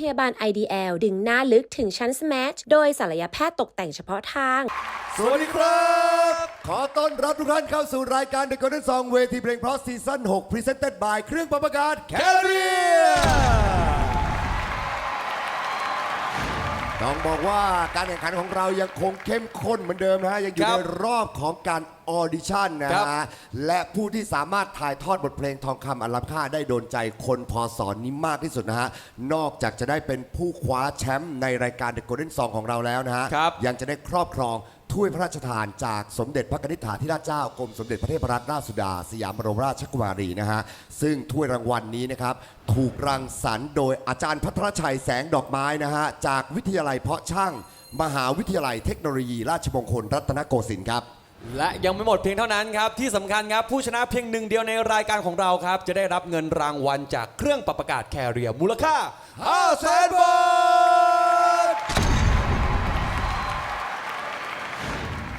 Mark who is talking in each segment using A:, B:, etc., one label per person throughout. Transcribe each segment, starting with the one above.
A: พยาบาล IDL ดึงหน้าลึกถึงชั้น Smash โดยศัลยแพทย์ตกแต่งเฉพาะทาง
B: สวัสดีครับ ขอต้อนรับทุกท่านเข้าสู่รายการ The Golden Song เวทีเพลงเพราะซีซั่น6 Presented by เครื่องปรับอากาศ Carrier ต้องบอกว่าการแข่งขันของเรายังคงเข้มข้นเหมือนเดิมนะฮะยังอยู่
C: ครั
B: ใน
C: บ
B: รอบของการออดิชั่นนะครับ ฮะและผู้ที่สามารถถ่ายทอดบทเพลงทองคำอันล้ำค่าได้โดนใจคนพอสอนนี้มากที่สุดนะฮะนอกจากจะได้เป็นผู้คว้าแชมป์ในรายการ The Golden Song ของเราแล้วนะฮะ
C: ครับ
B: ยังจะได้ครอบครอง ถ้วยพระราชทานจากสมเด็จพระนิธิถาธิราชเจ้ากรมสมเด็จพระเทพรัตนราชสุดา สยามบรมราชกุมารีนะฮะซึ่งถ้วยรางวัลนี้นะครับถูกรังสรรค์โดยอาจารย์พัทรชัยแสงดอกไม้นะฮะจากวิทยาลัยเพาะช่าง มหาวิทยาลัยเทคโนโลยี ราชมงคลรัตนโกสินทร์ครับ
C: และยังไม่หมดเพียงเท่านั้นครับ ที่สำคัญครับ ผู้ชนะเพียงหนึ่งเดียวในรายการของเราครับ จะได้รับเงินรางวัลจากเครื่องปรับอากาศแคเรียมูลค่า5แสนบาท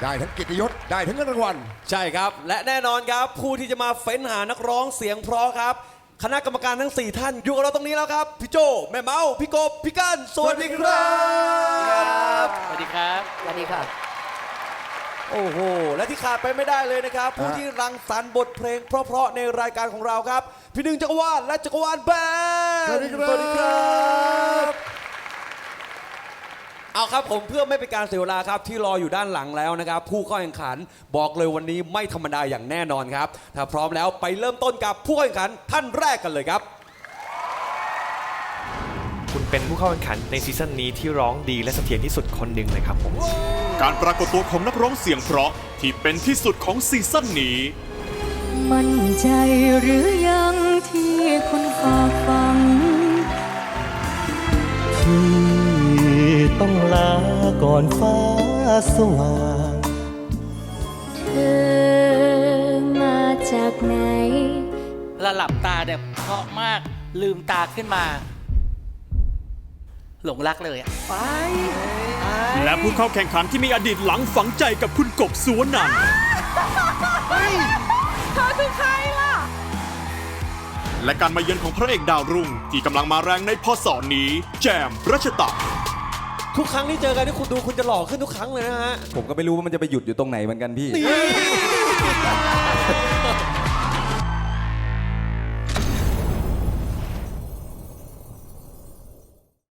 B: ได้ทั้งเกิตยศได้ทั้งเงินรางวัล
C: ใช่ครับ และแน่นอนครับ ผู้ที่จะมาเฟ้นหานักร้องเสียงเพราะครับ คณะกรรมการทั้ง 4 ท่าน อยู่กับเราตรงนี้แล้วครับ พี่โจ แม่เมาพี่กบ พี่ก้านสวัสดีครับ
D: สวัสดีครับ สวัสดีค่ะ
C: โอ้โห และที่ขาดไปไม่ได้เลยนะครับ ผู้ที่รังสรรค์บทเพลง เพราะๆในรายการของเราครับ พี่หนึ่งจักรวาลและจักรวาลแบนด์
B: สวัสดีครับ
C: สวัสดีครับ เอาครับผมเพื่อไม่เป็นการเสียเวลาครับที่รออยู่ด้านหลังแล้วนะครับ ผู้เข้าแข่งขันบอกเลยวันนี้ไม่ธรรมดาอย่างแน่นอนครับ ถ้าพร้อมแล้วไปเริ่มต้นกับผู้เข้าแข่งขันท่านแรกกันเลยครับ
E: คุณเป็นผู้เข้าแข่งขันในซีซั่นนี้ที่ร้องดีและเสถียรที่สุดคนหนึ่งเลยครับผม
F: การปรากฏตัวของนักร้องเสียงเพราะที่เป็นที่สุดของซีซั่นนี้
G: มั่นใจหรือยังที่คุณฝากฟัง
H: ก่อนฟ้าสว่าง
G: เธอมาจากไหน
D: ระหลับตาเนี่ยเพราะมากลืมตาขึ้นมา หลงรักเลยอะ
F: และผู้เข้าแข่งขันที่มีอดีตหลังฝังใจกับคุณกบสุวรรณันท์และการมาเยือนของพระเอกดาวรุ่งที่กำลังมาแรงในพศนี้ แจมรัชตะ
C: ทุกครั้งที่เจอกันที่คุณดูคุณจะหล่อขึ้นทุกครั้งเลยนะฮะ
I: ผมก็ไม่รู้ว่ามันจะไปหยุดอยู่ตรงไหนเหมือนกันพี่